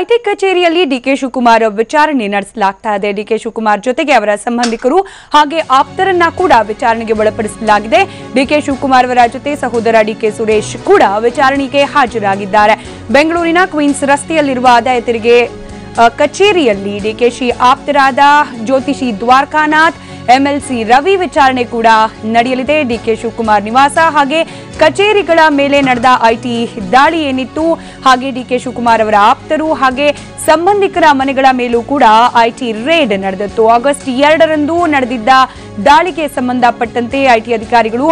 IT ಕಚೇರಿಯಲ್ಲಿ DK Shivakumar ವಿಚಾರಣೆ ನಡೆಸಲಾಗ್ತಾ ಇದೆ. ಡಿಕೆ ಶಿವಕುಮಾರ್ ಜೊತೆಗೆ ಅವರ ಸಂಬಂಧಿಕರು ಹಾಗೆ ಆಪ್ತರನ್ನ ಕೂಡ ವಿಚಾರಣೆಗೆ ಒಳಪಡಿಸಲಾಗಿದೆ. ಡಿಕೆ ಶಿವಕುಮಾರ್ ಅವರ ಜೊತೆ ಸಹೋದರ ಡಿಕೆ ಸುರೇಶ್ ಕೂಡ ವಿಚಾರಣೆಗೆ ಹಾಜರಾಗಿದ್ದಾರೆ. ಬೆಂಗಳೂರಿನ ಕ್ವೀನ್ಸ್ ರಸ್ತೆಯಲ್ಲಿರುವ ಆದಾಯ ತೆರಿಗೆ ಕಚೇರಿಯಲ್ಲಿ ಡಿಕೆಶಿ ಆಪ್ತರಾದ ಜ್ಯೋತಿಷಿ ದ್ವಾರಕಾನಾಥ್ ಎಂಎಲ್ಸಿ ರವಿ ವಿಚಾರಣೆ ಕೂಡ ನಡೆಯಲಿದೆ. ಡಿಕೆ ಶಿವಕುಮಾರ್ ನಿವಾಸ ಹಾಗೆ ಕಚೇರಿಗಳ ಮೇಲೆ ನಡೆದ ಐಟಿ ದಾಳಿ ಏನಿತ್ತು, ಹಾಗೆ ಡಿಕೆ ಶಿವಕುಮಾರ್ ಅವರ ಆಪ್ತರು ಹಾಗೆ ಸಂಬಂಧಿಕರ ಮನೆಗಳ ಮೇಲೂ ಕೂಡ ಐಟಿ ರೇಡ್ ನಡೆದಿತ್ತು. ಆಗಸ್ಟ್ ಎರಡರಂದು ನಡೆದಿದ್ದ ದಾಳಿಗೆ ಸಂಬಂಧಪಟ್ಟಂತೆ ಐಟಿ ಅಧಿಕಾರಿಗಳು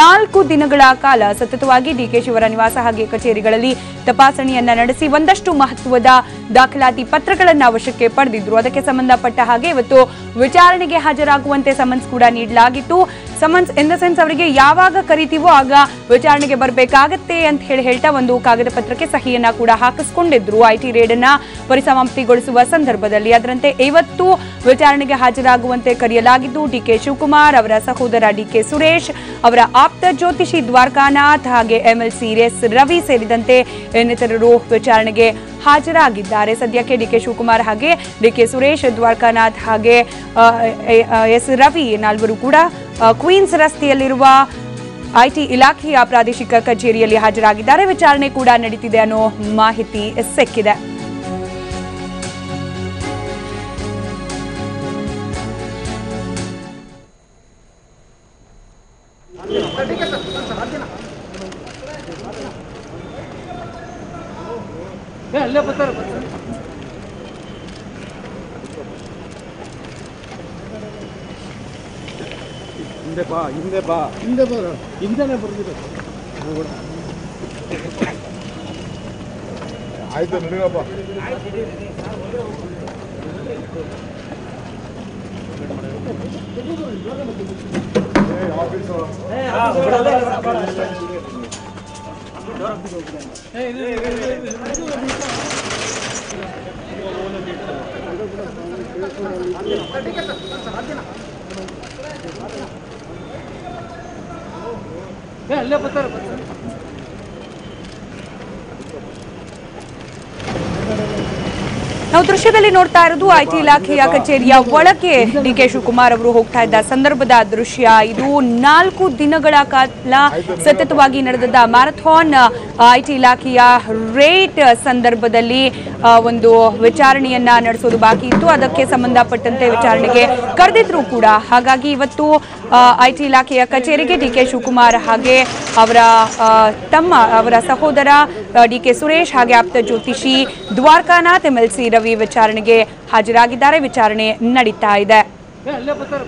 ನಾಲ್ಕು ದಿನಗಳ ಕಾಲ ಸತತವಾಗಿ ಡಿಕೆಶಿ ಅವರ ನಿವಾಸ ಹಾಗೆ ಕಚೇರಿಗಳಲ್ಲಿ ತಪಾಸಣೆಯನ್ನ ನಡೆಸಿ ಒಂದಷ್ಟು ಮಹತ್ವದ ದಾಖಲಾತಿ ಪತ್ರಗಳನ್ನು ಅವಶ್ಯಕ್ಕೆ ಪಡೆದಿದ್ರು. ಅದಕ್ಕೆ ಸಂಬಂಧಪಟ್ಟ ಹಾಗೆ ಇವತ್ತು ವಿಚಾರಣೆಗೆ ಹಾಜರಾಗುವಂತೆ ಸಮನ್ಸ್ ಕೂಡ ನೀಡಲಾಗಿತ್ತು. ಸಮನ್ಸ್ ಇನ್ ದ ಸೆನ್ಸ್ ಅವರಿಗೆ ಯಾವಾಗ ಕರಿತೀವೋ ಆಗ ವಿಚಾರಣೆಗೆ ಬರಬೇಕಾಗತ್ತೆ ಅಂತ ಹೇಳಿ ಹೇಳ್ತಾ ಒಂದು ಕಾಗದ ಪತ್ರಕ್ಕೆ ಸಹಿಯನ್ನ ಕೂಡ ಹಾಕಿಸ್ಕೊಂಡಿದ್ರು. ಐಟಿ ರೇಡ್ ಅನ್ನ ಪರಿಸಮಾಪ್ತಿಗೊಳಿಸುವ ಸಂದರ್ಭದಲ್ಲಿ. ಅದರಂತೆ ಇವತ್ತು ವಿಚಾರಣೆಗೆ ಹಾಜರಾಗುವಂತೆ ಕರೆಯಲಾಗಿದ್ದು ಡಿಕೆ ಶಿವಕುಮಾರ್, ಅವರ ಸಹೋದರ ಡಿಕೆ ಸುರೇಶ್, ಅವರ ಆಪ್ತ ಜ್ಯೋತಿಷಿ ದ್ವಾರಕಾನಾಥ್ ಹಾಗೆ ಎಂಎಲ್ಸಿ ಎಸ್ ರವಿ ಸೇರಿದಂತೆ ಇನ್ನಿತರರು ವಿಚಾರಣೆಗೆ ಹಾಜರಾಗಿದ್ದಾರೆ. ಸದ್ಯಕ್ಕೆ ಡಿಕೆ ಶಿವಕುಮಾರ್ ಹಾಗೆ ಡಿಕೆ ಸುರೇಶ್, ದ್ವಾರಕಾನಾಥ್ ಹಾಗೆ ಎಸ್ ರವಿ ನಾಲ್ವರು ಕೂಡ ಕ್ವೀನ್ಸ್ ರಸ್ತೆಯಲ್ಲಿರುವ ಐಟಿ ಇಲಾಖೆಯ ಪ್ರಾದೇಶಿಕ ಕಚೇರಿಯಲ್ಲಿ ಹಾಜರಾಗಿದ್ದಾರೆ. ವಿಚಾರಣೆ ಕೂಡ ನಡೀತಿದೆ ಅನ್ನೋ ಮಾಹಿತಿ ಸಿಕ್ಕಿದೆ ಅಲ್ಲೇ ಬರ್ತಾರೆ ಹಿಂದೆ ಬಾ ಹಿಂದೆ ಬಾ ಹಿಂದೆ ಬರ ಹಿಂದೆನೆ ಬರ್ದಿರೋದು ಆಯ್ತು ನಡೀರಪ್ಪ ಏ ಅಲ್ಲೇ ಬರ್ತಾರೆ ದೃಶ್ಯದಲ್ಲಿ ನೋಡ್ತಾ ಇರೋದು ಐಟಿ ಇಲಾಖೆಯ ಕಚೇರಿಯ ಒಳಕ್ಕೆ ಡಿ ಕೆ ಶಿವಕುಮಾರ್ ಅವರು ಹೋಗ್ತಾ ಇದ್ದ ಸಂದರ್ಭದ ದೃಶ್ಯ. ಇದು ನಾಲ್ಕು ದಿನಗಳ ಕಾಲ ಸತತವಾಗಿ ನಡೆದ ಮ್ಯಾರಥಾನ್ ಐಟಿ ಇಲಾಖೆಯ ರೇಟ್ ಸಂದರ್ಭದಲ್ಲಿ ಒಂದು ವಿಚಾರಣೆಯನ್ನ ನಡೆಸೋದು ಬಾಕಿ ಇತ್ತು. ಅದಕ್ಕೆ ಸಂಬಂಧಪಟ್ಟಂತೆ ವಿಚಾರಣೆಗೆ ಕರೆದಿದ್ರು ಕೂಡ ಹಾಗಾಗಿ ಇವತ್ತು ಐಟಿ ಇಲಾಖೆಯ ಕಚೇರಿಗೆ ಡಿ ಕೆ ಶಿವಕುಮಾರ್ ಹಾಗೆ ಅವರ ಆ, ತಮ್ಮ ಅವರ ಸಹೋದರ ಡಿ ಕೆ ಸುರೇಶ್ ಹಾಗೆ ಆಪ್ತ ಜ್ಯೋತಿಷಿ ದ್ವಾರಕಾನಾಥ್ ಎಂಎಲ್ಸಿ ರವಿ ವಿಚಾರಣೆಗೆ ಹಾಜರಾಗಿದ್ದಾರೆ. ವಿಚಾರಣೆ ನಡೀತಾ ಇದೆ. ಏ ಅಲ್ಲೇ ಬರ್ತಾರೆ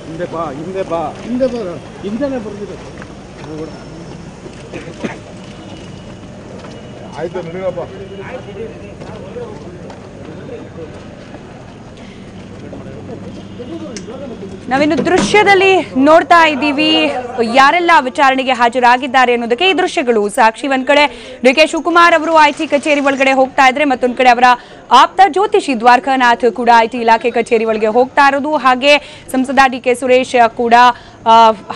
ಹಿಂದೆ ಬಾ ಹಿಂದೆ ಬಾ ಹಿಂದೆ ಬರ ಹಿಂದೆನೆ ಬರ್ದಿರೋದು ಆಯ್ತು ನಡೀರಪ್ಪ ನಾವಿನ್ನು ದೃಶ್ಯದಲ್ಲಿ ನೋಡ್ತಾ ಇದ್ದೀವಿ. ಯಾರೆಲ್ಲ ವಿಚಾರಣೆಗೆ ಹಾಜರಾಗಿದ್ದಾರೆ ಅನ್ನೋದಕ್ಕೆ ಈ ದೃಶ್ಯಗಳು ಸಾಕ್ಷಿ. ಒಂದ್ ಕಡೆ ಡಿ ಕೆ ಶಿವಕುಮಾರ್ ಅವರು ಐಟಿ ಕಚೇರಿ ಒಳಗಡೆ ಹೋಗ್ತಾ ಇದ್ರೆ ಮತ್ತೊಂದ್ ಕಡೆ ಅವರ ಆಪ್ತ ಜ್ಯೋತಿಷಿ ದ್ವಾರಕಾನಾಥ್ ಕೂಡ ಐಟಿ ಇಲಾಖೆ ಕಚೇರಿ ಒಳಗೆ ಹೋಗ್ತಾ ಇರೋದು. ಹಾಗೆ ಸಂಸದ ಡಿ ಕೆ ಸುರೇಶ್ ಕೂಡ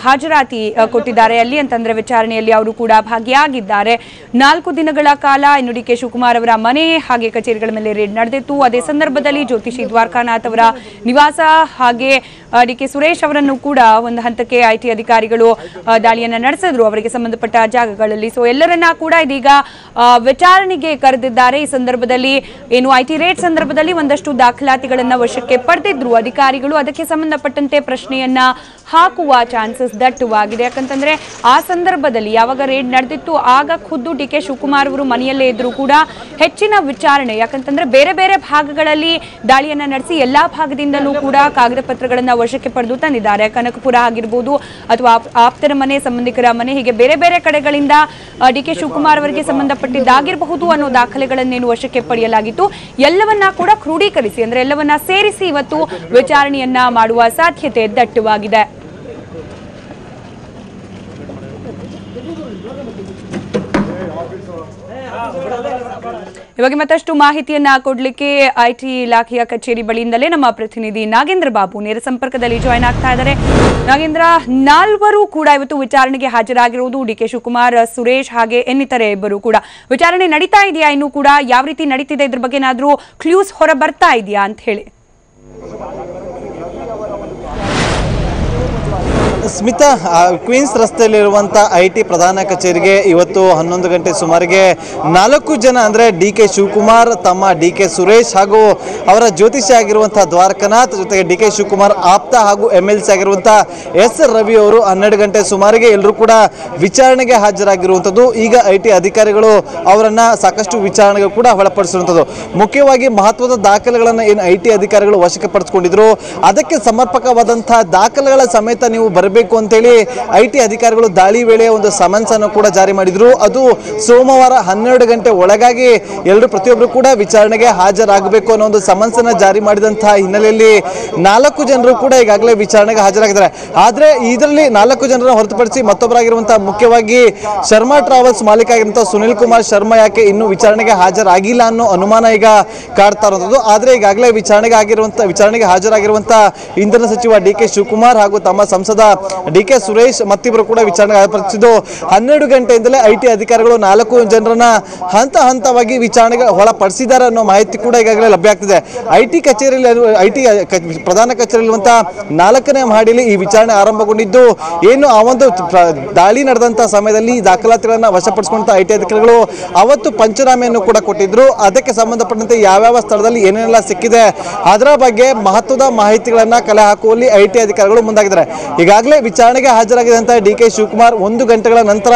ಹಾಜರಾತಿ ಕೊಟ್ಟಿದ್ದಾರೆ. ಅಲ್ಲಿ ಅಂತಂದ್ರೆ ವಿಚಾರಣೆಯಲ್ಲಿ ಅವರು ಕೂಡ ಭಾಗಿಯಾಗಿದ್ದಾರೆ. ನಾಲ್ಕು ದಿನಗಳ ಕಾಲ ಇನ್ನು ಡಿ ಕೆ ಶಿವಕುಮಾರ್ ಅವರ ಮನೆ ಹಾಗೆ ಕಚೇರಿಗಳ ಮೇಲೆ ರೇಡ್ ನಡೆದಿತ್ತು. ಅದೇ ಸಂದರ್ಭದಲ್ಲಿ ಜ್ಯೋತಿಷಿ ದ್ವಾರಕಾನಾಥ್ ಅವರ ನಿವಾಸ ಹಾಗೆ ಡಿ ಕೆ ಸುರೇಶ್ ಅವರನ್ನು ಕೂಡ ಒಂದು ಹಂತಕ್ಕೆ ಐಟಿ ಅಧಿಕಾರಿಗಳು ದಾಳಿಯನ್ನು ನಡೆಸಿದ್ರು. ಅವರಿಗೆ ಸಂಬಂಧಪಟ್ಟ ಜಾಗಗಳಲ್ಲಿ. ಸೊ ಎಲ್ಲರನ್ನ ಕೂಡ ಇದೀಗ ವಿಚಾರಣೆಗೆ ಕರೆದಿದ್ದಾರೆ. ಈ ಸಂದರ್ಭದಲ್ಲಿ ಏನು ಐಟಿ ರೇಟ್ ಸಂದರ್ಭದಲ್ಲಿ ಒಂದಷ್ಟು ದಾಖಲಾತಿಗಳನ್ನ ವಶಕ್ಕೆ ಪಡೆದಿದ್ರು. ಅಧಿಕಾರಿಗಳು ಅದಕ್ಕೆ ಸಂಬಂಧಪಟ್ಟಂತೆ ಪ್ರಶ್ನೆಯನ್ನ ಹಾಕುವ ಚಾನ್ಸಸ್ ದಟ್ಟವಾಗಿದೆ ಯಾಕಂತಂದ್ರೆ ಆ ಸಂದರ್ಭದಲ್ಲಿ ಯಾವಾಗ ರೇಡ್ ನಡೆದಿತ್ತು, ಆಗ ಖುದ್ದು ಡಿ ಕೆ ಶಿವಕುಮಾರ್ ಅವರು ಮನೆಯಲ್ಲೇ ಇದ್ರು ಕೂಡ ಹೆಚ್ಚಿನ ವಿಚಾರಣೆ, ಯಾಕಂತಂದ್ರೆ ಬೇರೆ ಬೇರೆ ಭಾಗಗಳಲ್ಲಿ ದಾಳಿಯನ್ನ ನಡೆಸಿ ಎಲ್ಲಾ ಭಾಗದಿಂದಲೂ ಕೂಡ ಕಾಗದ ಪತ್ರಗಳನ್ನ ವಶಕ್ಕೆ ಪಡೆದು ತಂದಿದ್ದಾರೆ. ಕನಕಪುರ ಆಗಿರ್ಬೋದು ಅಥವಾ ಆಪ್ತರ ಮನೆ ಸಂಬಂಧಿಕರ ಮನೆ, ಹೀಗೆ ಬೇರೆ ಬೇರೆ ಕಡೆಗಳಿಂದ ಡಿ ಕೆ ಶಿವಕುಮಾರ್ ಅವರಿಗೆ ಸಂಬಂಧಪಟ್ಟಿದ್ದಾಗಿರಬಹುದು ಅನ್ನೋ ದಾಖಲೆಗಳನ್ನೇನು ವಶಕ್ಕೆ ಪಡೆಯಲಾಗಿತ್ತು. ಎಲ್ಲವನ್ನ ಕೂಡ ಕ್ರೋಢೀಕರಿಸಿ ಅಂದ್ರೆ ಎಲ್ಲವನ್ನ ಸೇರಿಸಿ ಇವತ್ತು ವಿಚಾರಣೆಯನ್ನ ಮಾಡುವ ಸಾಧ್ಯತೆ ದಟ್ಟವಾಗಿದೆ. ಇವಾಗ ಮತ್ತಷ್ಟು ಮಾಹಿತಿಯನ್ನ ಕೊಡ್ಲಿಕ್ಕೆ ಐಟಿ ಇಲಾಖೆಯ ಕಚೇರಿ ಬಳಿಯಿಂದಲೇ ನಮ್ಮ ಪ್ರತಿನಿಧಿ ನಾಗೇಂದ್ರ ಬಾಬು ನೇರ ಸಂಪರ್ಕದಲ್ಲಿ ಜಾಯ್ನ್ ಆಗ್ತಾ ಇದ್ದಾರೆ. ನಾಗೇಂದ್ರ, ನಾಲ್ವರು ಕೂಡ ಇವತ್ತು ವಿಚಾರಣೆಗೆ ಹಾಜರಾಗಿರುವುದು ಡಿ ಕೆ ಶಿವಕುಮಾರ್, ಸುರೇಶ್ ಹಾಗೆ ಇನ್ನಿತರೆ ಇಬ್ಬರು ಕೂಡ. ವಿಚಾರಣೆ ನಡೀತಾ ಇದೆಯಾ ಇನ್ನು ಕೂಡ? ಯಾವ ರೀತಿ ನಡೀತಿದೆ? ಇದ್ರ ಬಗ್ಗೆ ಏನಾದರೂ ಕ್ಲೂಸ್ ಹೊರ ಬರ್ತಾ ಇದೆಯಾ ಅಂತ ಹೇಳಿ. ಸ್ಮಿತಾ ಕ್ವೀನ್ಸ್ ರಸ್ತೆಯಲ್ಲಿರುವಂಥ ಐ ಟಿ ಪ್ರಧಾನ ಕಚೇರಿಗೆ ಇವತ್ತು ಹನ್ನೊಂದು ಗಂಟೆ ಸುಮಾರಿಗೆ ನಾಲ್ಕು ಜನ ಅಂದರೆ ಡಿ ಕೆ ಶಿವಕುಮಾರ್, ತಮ್ಮ ಡಿ ಕೆ ಸುರೇಶ್ ಹಾಗೂ ಅವರ ಜ್ಯೋತಿಷಿ ಆಗಿರುವಂಥ ದ್ವಾರಕನಾಥ್ ಜೊತೆಗೆ ಡಿ ಕೆ ಶಿವಕುಮಾರ್ ಆಪ್ತ ಹಾಗೂ ಎಂ ಎಲ್ ಸಿ ಆಗಿರುವಂಥ ಎಸ್ ರವಿ ಅವರು ಹನ್ನೆರಡು ಗಂಟೆ ಸುಮಾರಿಗೆ ಎಲ್ಲರೂ ಕೂಡ ವಿಚಾರಣೆಗೆ ಹಾಜರಾಗಿರುವಂಥದ್ದು. ಈಗ ಐ ಟಿ ಅಧಿಕಾರಿಗಳು ಅವರನ್ನು ಸಾಕಷ್ಟು ವಿಚಾರಣೆಗೆ ಕೂಡ ಒಳಪಡಿಸಿರುವಂಥದ್ದು. ಮುಖ್ಯವಾಗಿ ಮಹತ್ವದ ದಾಖಲೆಗಳನ್ನು ಏನು ಐ ಟಿ ಅಧಿಕಾರಿಗಳು ವಶಕ್ಕೆ ಪಡಿಸ್ಕೊಂಡಿದ್ರು ಅದಕ್ಕೆ ಸಮರ್ಪಕವಾದಂಥ ದಾಖಲೆಗಳ ಸಮೇತ ನೀವು ಬರಬೇಕು ಅಂತೇಳಿ ಐ ಟಿ ಅಧಿಕಾರಿಗಳು ದಾಳಿ ವೇಳೆ ಒಂದು ಸಮನ್ಸ್ ಅನ್ನು ಕೂಡ ಜಾರಿ ಮಾಡಿದ್ರು. ಅದು ಸೋಮವಾರ ಹನ್ನೆರಡು ಗಂಟೆ ಒಳಗಾಗಿ ಎಲ್ಲರೂ ಪ್ರತಿಯೊಬ್ಬರು ಕೂಡ ವಿಚಾರಣೆಗೆ ಹಾಜರಾಗಬೇಕು ಅನ್ನೋ ಒಂದು ಸಮನ್ಸ್ ಅನ್ನು ಜಾರಿ ಮಾಡಿದಂತಹ ಹಿನ್ನೆಲೆಯಲ್ಲಿ ನಾಲ್ಕು ಜನರು ಕೂಡ ಈಗಾಗಲೇ ವಿಚಾರಣೆಗೆ ಹಾಜರಾಗಿದ್ದಾರೆ. ಆದ್ರೆ ಇದರಲ್ಲಿ ನಾಲ್ಕು ಜನರನ್ನು ಹೊರತುಪಡಿಸಿ ಮತ್ತೊಬ್ಬರಾಗಿರುವಂತಹ ಮುಖ್ಯವಾಗಿ ಶರ್ಮಾ ಟ್ರಾವೆಲ್ಸ್ ಮಾಲೀಕ ಆಗಿರುವಂತಹ ಸುನಿಲ್ ಕುಮಾರ್ ಶರ್ಮಾ ಯಾಕೆ ಇನ್ನು ವಿಚಾರಣೆಗೆ ಹಾಜರಾಗಿಲ್ಲ ಅನ್ನೋ ಅನುಮಾನ ಈಗ ಕಾಡ್ತಾ ಇರುವಂಥದ್ದು ಆದ್ರೆ ಈಗಾಗಲೇ ವಿಚಾರಣೆಗೆ ಆಗಿರುವಂತಹ ವಿಚಾರಣೆಗೆ ಹಾಜರಾಗಿರುವಂತಹ ಇಂಧನ ಸಚಿವ ಡಿ ಕೆ ಶಿವಕುಮಾರ್ ಹಾಗೂ ತಮ್ಮ ಸಂಸದ ಡಿ ಕೆ ಸುರೇಶ್ ಮತ್ತಿಬ್ಬರು ಕೂಡ ವಿಚಾರಣೆ ಹಾಜರುಪಡಿಸಿದ್ದು ಹನ್ನೆರಡು ಗಂಟೆಯಿಂದಲೇ ಐ ಟಿ ಅಧಿಕಾರಿಗಳು ನಾಲ್ಕು ಜನರನ್ನ ಹಂತ ಹಂತವಾಗಿ ವಿಚಾರಣೆಗೆ ಒಳಪಡಿಸಿದ್ದಾರೆ ಅನ್ನೋ ಮಾಹಿತಿ ಕೂಡ ಈಗಾಗಲೇ ಲಭ್ಯ ಆಗ್ತಿದೆ. ಐ ಟಿ ಕಚೇರಿಯಲ್ಲಿ ಐ ಟಿ ಪ್ರಧಾನ ಕಚೇರಿಯಲ್ಲಿರುವಂತಹ ನಾಲ್ಕನೇ ಮಹಡಿಯಲ್ಲಿ ಈ ವಿಚಾರಣೆ ಆರಂಭಗೊಂಡಿದ್ದು. ಏನು ಆ ಒಂದು ದಾಳಿ ನಡೆದಂತಹ ಸಮಯದಲ್ಲಿ ದಾಖಲಾತಿಗಳನ್ನ ವಶಪಡಿಸಿಕೊಂಡ ಐ ಟಿ ಅಧಿಕಾರಿಗಳು ಅವತ್ತು ಪಂಚನಾಮೆಯನ್ನು ಕೂಡ ಕೊಟ್ಟಿದ್ರು. ಅದಕ್ಕೆ ಸಂಬಂಧಪಟ್ಟಂತೆ ಯಾವ್ಯಾವ ಸ್ಥಳದಲ್ಲಿ ಏನೇನೆಲ್ಲ ಸಿಕ್ಕಿದೆ, ಅದರ ಬಗ್ಗೆ ಮಹತ್ವದ ಮಾಹಿತಿಗಳನ್ನ ಕಲೆ ಹಾಕುವಲ್ಲಿ ಐ ಅಧಿಕಾರಿಗಳು ಮುಂದಾಗಿದ್ದಾರೆ. ಈಗಾಗಲೇ ವಿಚಾರಣೆಗೆ ಹಾಜರಾಗಿದ್ದಂತಹ ಡಿ ಕೆ ಶಿವಕುಮಾರ್ ಒಂದು ಗಂಟೆಗಳ ನಂತರ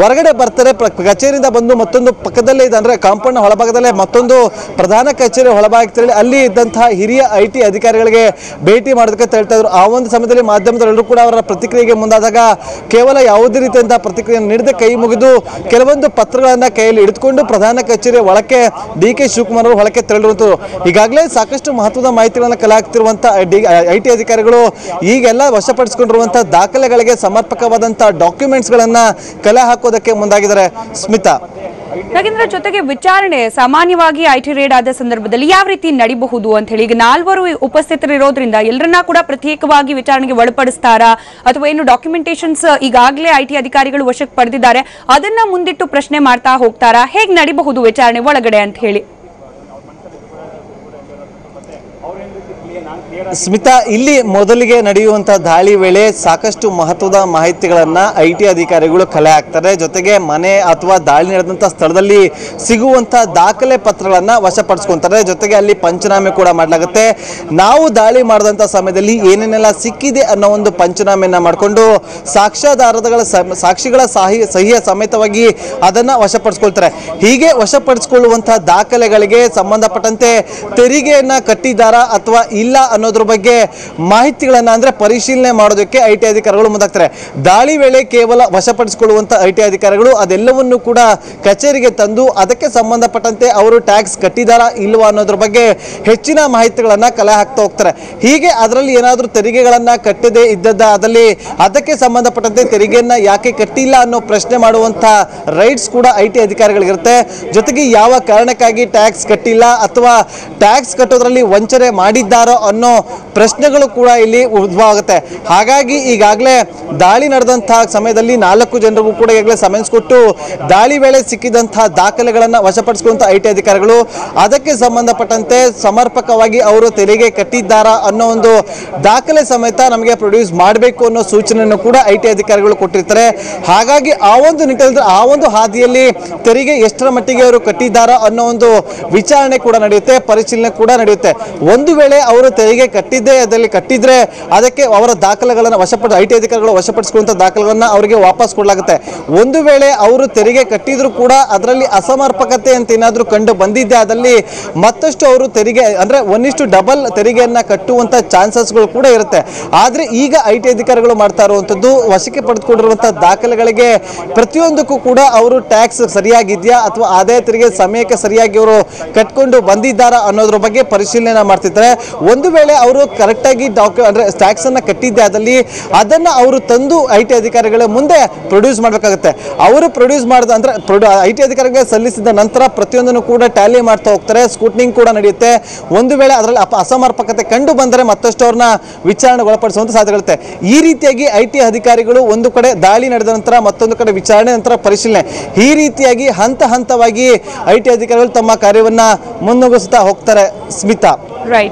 ಹೊರಗಡೆ ಬರ್ತಾರೆ. ಕಚೇರಿಯಿಂದ ಬಂದು ಮತ್ತೊಂದು ಪಕ್ಕದಲ್ಲೇ ಇದೆ ಅಂದ್ರೆ ಕಾಂಪೌಂಡ್ ಒಳಭಾಗದಲ್ಲೇ ಮತ್ತೊಂದು ಪ್ರಧಾನ ಕಚೇರಿ ತೆರಳಿ ಅಲ್ಲಿ ಇದ್ದಂತಹ ಹಿರಿಯ ಐ ಅಧಿಕಾರಿಗಳಿಗೆ ಭೇಟಿ ಮಾಡೋದಕ್ಕೆ ಹೇಳ್ತಾ ಇದ್ರು. ಆ ಒಂದು ಸಮಯದಲ್ಲಿ ಮಾಧ್ಯಮದವರೆಲ್ಲರೂ ಕೂಡ ಅವರ ಪ್ರತಿಕ್ರಿಯೆಗೆ ಮುಂದಾದಾಗ ಕೇವಲ ಯಾವುದೇ ರೀತಿಯಂತಹ ಪ್ರತಿಕ್ರಿಯೆ ನೀಡದೆ ಕೈ ಮುಗಿದು ಕೆಲವೊಂದು ಪತ್ರಗಳನ್ನ ಕೈಯಲ್ಲಿ ಹಿಡಿದುಕೊಂಡು ಪ್ರಧಾನ ಕಚೇರಿ ಒಳಕ್ಕೆ ಡಿ ಕೆ ಶಿವಕುಮಾರ್ ಅವರು ಒಳಕ್ಕೆ ತೆರಳಿರುವಂಥದ್ದು ಈಗಾಗಲೇ ಸಾಕಷ್ಟು ಮಹತ್ವದ ಮಾಹಿತಿಗಳನ್ನು ಕಲೆ ಹಾಕ್ತಿರುವಂತಹ ಐ ಟಿ ಅಧಿಕಾರಿಗಳು ಈಗೆಲ್ಲ ವಶಪಡಿಸಿಕೊಂಡಿರುವಂತಹ ದಾಖಲೆಗಳಿಗೆ ಸಮರ್ಪಕವಾದಂತಹ ಡಾಕ್ಯುಮೆಂಟ್ಸ್ಗಳನ್ನ ಕಲೆ ಹಾಕೋದಕ್ಕೆ ಮುಂದಾಗಿದ್ದಾರೆ. ಸ್ಮಿತಾ. ನಾಗೇಂದ್ರ ಜೊತೆಗೆ ವಿಚಾರಣೆ ಸಾಮಾನ್ಯವಾಗಿ ಐಟಿ ರೇಡ್ ಆದ ಸಂದರ್ಭದಲ್ಲಿ ಯಾವ ರೀತಿ ನಡಿಬಹುದು ಅಂತ ಹೇಳಿ, ಈಗ ನಾಲ್ವರು ಉಪಸ್ಥಿತರಿರೋದ್ರಿಂದ ಎಲ್ಲರನ್ನ ಕೂಡ ಪ್ರತ್ಯೇಕವಾಗಿ ವಿಚಾರಣೆಗೆ ಒಳಪಡಿಸ್ತಾರಾ? ಅಥವಾ ಏನು ಡಾಕ್ಯುಮೆಂಟೇಶನ್ಸ್ ಈಗಾಗಲೇ ಐ ಟಿ ಅಧಿಕಾರಿಗಳು ವಶಕ್ಕೆ ಪಡೆದಿದ್ದಾರೆ, ಅದನ್ನ ಮುಂದಿಟ್ಟು ಪ್ರಶ್ನೆ ಮಾಡ್ತಾ ಹೋಗ್ತಾರಾ? ಹೇಗೆ ನಡೀಬಹುದು ವಿಚಾರಣೆ ಒಳಗಡೆ ಅಂತ ಹೇಳಿ. ಸ್ಮಿತಾ, ಇಲ್ಲಿ ಮೊದಲಿಗೆ ನಡೆಯುವಂಥ ದಾಳಿ ವೇಳೆ ಸಾಕಷ್ಟು ಮಹತ್ವದ ಮಾಹಿತಿಗಳನ್ನ ಐ ಟಿ ಅಧಿಕಾರಿಗಳು ಕಲೆ ಹಾಕ್ತಾರೆ. ಜೊತೆಗೆ ಮನೆ ಅಥವಾ ದಾಳಿ ನಡೆದಂಥ ಸ್ಥಳದಲ್ಲಿ ಸಿಗುವಂಥ ದಾಖಲೆ ಪತ್ರಗಳನ್ನ ವಶಪಡಿಸ್ಕೊಂತಾರೆ. ಜೊತೆಗೆ ಅಲ್ಲಿ ಪಂಚನಾಮೆ ಕೂಡ ಮಾಡಲಾಗುತ್ತೆ. ನಾವು ದಾಳಿ ಮಾಡಿದಂತ ಸಮಯದಲ್ಲಿ ಏನೇನೆಲ್ಲ ಸಿಕ್ಕಿದೆ ಅನ್ನೋ ಒಂದು ಪಂಚನಾಮೆಯನ್ನ ಮಾಡಿಕೊಂಡು ಸಾಕ್ಷ್ಯಾಧಾರಗಳ ಸಾಕ್ಷಿಗಳ ಸಾಹಿ, ಸಹಿಯ ಸಮೇತವಾಗಿ ಅದನ್ನ ವಶಪಡಿಸ್ಕೊಳ್ತಾರೆ. ಹೀಗೆ ವಶಪಡಿಸಿಕೊಳ್ಳುವಂತಹ ದಾಖಲೆಗಳಿಗೆ ಸಂಬಂಧಪಟ್ಟಂತೆ ತೆರಿಗೆಯನ್ನ ಕಟ್ಟಿದ್ದಾರಾ ಅಥವಾ ಇಲ್ಲ ಅನ್ನೋದ್ರ ಬಗ್ಗೆ ಮಾಹಿತಿಗಳನ್ನ ಅಂದ್ರೆ ಪರಿಶೀಲನೆ ಮಾಡೋದಕ್ಕೆ ಐ ಟಿ ಅಧಿಕಾರಿಗಳು ಮುಂದಾಗ್ತಾರೆ. ದಾಳಿ ವೇಳೆ ಕೇವಲ ವಶಪಡಿಸಿಕೊಳ್ಳುವಂತ ಐ ಟಿ ಅಧಿಕಾರಿಗಳು ಅದೆಲ್ಲವನ್ನು ಕೂಡ ಕಚೇರಿಗೆ ತಂದು ಅದಕ್ಕೆ ಸಂಬಂಧಪಟ್ಟಂತೆ ಅವರು ಟ್ಯಾಕ್ಸ್ ಕಟ್ಟಿದಾರಾ ಇಲ್ವಾ ಅನ್ನೋದ್ರ ಬಗ್ಗೆ ಹೆಚ್ಚಿನ ಮಾಹಿತಿಗಳನ್ನು ಕಲೆ ಹಾಕ್ತಾ ಹೋಗ್ತಾರೆ. ಹೀಗೆ ಅದರಲ್ಲಿ ಏನಾದರೂ ತೆರಿಗೆಗಳನ್ನು ಕಟ್ಟದೆ ಇದ್ದದ್ದ ಅದಲ್ಲಿ ಅದಕ್ಕೆ ಸಂಬಂಧಪಟ್ಟಂತೆ ತೆರಿಗೆಯನ್ನ ಯಾಕೆ ಕಟ್ಟಿಲ್ಲ ಅನ್ನೋ ಪ್ರಶ್ನೆ ಮಾಡುವಂತ ರೈಟ್ಸ್ ಕೂಡ ಐ ಟಿ ಅಧಿಕಾರಿಗಳಿಗಿರುತ್ತೆ ಜೊತೆಗೆ ಯಾವ ಕಾರಣಕ್ಕಾಗಿ ಟ್ಯಾಕ್ಸ್ ಕಟ್ಟಿಲ್ಲ ಅಥವಾ ಟ್ಯಾಕ್ಸ್ ಕಟ್ಟೋದ್ರಲ್ಲಿ ವಂಚನೆ ಮಾಡಿದ್ದಾರೋ ಅನ್ನೋ ಪ್ರಶ್ನೆಗಳು ಕೂಡ ಇಲ್ಲಿ ಉದ್ಭವ ಆಗುತ್ತೆ ಹಾಗಾಗಿ ಈಗಾಗಲೇ ದಾಳಿ ನಡೆದಂತಹ ಸಮಯದಲ್ಲಿ ನಾಲ್ಕು ಜನರಿಗೂ ಕೂಡ ಈಗಾಗಲೇ ಸಮನ್ಸ್ ಕೊಟ್ಟು ದಾಳಿ ವೇಳೆ ಸಿಕ್ಕಿದಂತಹ ದಾಖಲೆಗಳನ್ನು ಐ ಟಿ ಅಧಿಕಾರಿಗಳು ಅದಕ್ಕೆ ಸಂಬಂಧಪಟ್ಟಂತೆ ಸಮರ್ಪಕವಾಗಿ ಅವರು ತೆರಿಗೆ ಕಟ್ಟಿದ್ದಾರಾ ಅನ್ನೋ ಒಂದು ದಾಖಲೆ ಸಮೇತ ನಮಗೆ ಪ್ರೊಡ್ಯೂಸ್ ಮಾಡಬೇಕು ಅನ್ನೋ ಸೂಚನೆಯನ್ನು ಕೂಡ ಐ ಟಿ ಅಧಿಕಾರಿಗಳು ಕೊಟ್ಟಿರ್ತಾರೆ. ಹಾಗಾಗಿ ಆ ಒಂದು ನಿಟ್ಟಿನಲ್ಲಿ, ಆ ಒಂದು ಹಾದಿಯಲ್ಲಿ ತೆರಿಗೆ ಎಷ್ಟರ ಮಟ್ಟಿಗೆ ಅವರು ಕಟ್ಟಿದ್ದಾರಾ ಅನ್ನೋ ಒಂದು ವಿಚಾರಣೆ ಕೂಡ ನಡೆಯುತ್ತೆ, ಪರಿಶೀಲನೆ ಕೂಡ ನಡೆಯುತ್ತೆ. ಒಂದು ವೇಳೆ ಅವರು ತೆರಿಗೆ ಕಟ್ಟಿದ್ದೇ, ಅದರಲ್ಲಿ ಕಟ್ಟಿದ್ರೆ ಅದಕ್ಕೆ ಅವರ ದಾಖಲೆಗಳನ್ನು ವಶಪಡಿಸಿ, ಐ ಟಿ ಅಧಿಕಾರಿಗಳು ವಶಪಡಿಸಿಕೊಳ್ಳುವಂಥ ದಾಖಲೆಗಳನ್ನ ಅವರಿಗೆ ವಾಪಸ್ ಕೊಡಲಾಗುತ್ತೆ. ಒಂದು ವೇಳೆ ಅವರು ತೆರಿಗೆ ಕಟ್ಟಿದ್ರು ಕೂಡ ಅದರಲ್ಲಿ ಅಸಮರ್ಪಕತೆ ಅಂತ ಏನಾದರೂ ಕಂಡು ಬಂದಿದ್ದೆ ಅದರಲ್ಲಿ ಮತ್ತಷ್ಟು ಅವರು ತೆರಿಗೆ, ಅಂದ್ರೆ ಒಂದಿಷ್ಟು ಡಬಲ್ ತೆರಿಗೆಯನ್ನ ಕಟ್ಟುವಂತ ಚಾನ್ಸಸ್ಗಳು ಕೂಡ ಇರುತ್ತೆ. ಆದ್ರೆ ಈಗ ಐ ಟಿ ಅಧಿಕಾರಿಗಳು ಮಾಡ್ತಾ ಇರುವಂತದ್ದು ವಶಕ್ಕೆ ಪಡೆದುಕೊಂಡಿರುವಂತಹ ದಾಖಲೆಗಳಿಗೆ ಪ್ರತಿಯೊಂದಕ್ಕೂ ಕೂಡ ಅವರು ಟ್ಯಾಕ್ಸ್ ಸರಿಯಾಗಿದೆಯಾ ಅಥವಾ ಆದಾಯ ತೆರಿಗೆ ಸಮಯಕ್ಕೆ ಸರಿಯಾಗಿ ಅವರು ಕಟ್ಕೊಂಡು ಬಂದಿದ್ದಾರಾ ಅನ್ನೋದ್ರ ಬಗ್ಗೆ ಪರಿಶೀಲನೆ ಮಾಡ್ತಿದ್ದಾರೆ. ಒಂದು ವೇಳೆ ಅವರು ಕರೆಕ್ಟಾಗಿ ಡಾಕ್ಯು ಅಂದರೆ ಟ್ಯಾಕ್ಸನ್ನು ಕಟ್ಟಿದ್ದೆ ಆದಲ್ಲಿ ಅದನ್ನು ಅವರು ತಂದು ಐ ಟಿ ಅಧಿಕಾರಿಗಳ ಮುಂದೆ ಪ್ರೊಡ್ಯೂಸ್ ಮಾಡಬೇಕಾಗುತ್ತೆ. ಅವರು ಪ್ರೊಡ್ಯೂಸ್ ಮಾಡಿದ ಅಂದರೆ ಪ್ರೊಡ್ಯೂ ಐ ಟಿ ಅಧಿಕಾರಿಗಳಿಗೆ ಸಲ್ಲಿಸಿದ ನಂತರ ಪ್ರತಿಯೊಂದನ್ನು ಕೂಡ ಟ್ಯಾಲಿ ಮಾಡ್ತಾ ಹೋಗ್ತಾರೆ. ಸ್ಕೂಟ್ನಿಂಗ್ ಕೂಡ ನಡೆಯುತ್ತೆ. ಒಂದು ವೇಳೆ ಅದರಲ್ಲಿ ಅಸಮರ್ಪಕತೆ ಕಂಡು ಬಂದರೆ ಮತ್ತಷ್ಟು ಅವ್ರನ್ನ ವಿಚಾರಣೆ ಒಳಪಡಿಸುವಂಥ ಸಾಧ್ಯತೆಗಳಿರುತ್ತೆ ಈ ರೀತಿಯಾಗಿ ಐ ಟಿ ಅಧಿಕಾರಿಗಳು ಒಂದು ಕಡೆ ದಾಳಿ ನಡೆದ ನಂತರ ಮತ್ತೊಂದು ಕಡೆ ವಿಚಾರಣೆ ನಂತರ ಪರಿಶೀಲನೆ. ಈ ರೀತಿಯಾಗಿ ಹಂತ ಹಂತವಾಗಿ ಐ ಟಿ ಅಧಿಕಾರಿಗಳು ತಮ್ಮ ಕಾರ್ಯವನ್ನ ಮುನ್ನುಗ್ಗಿಸ್ತಾ ಹೋಗ್ತಾರೆ ಸ್ಮಿತಾ. ರೈಟ್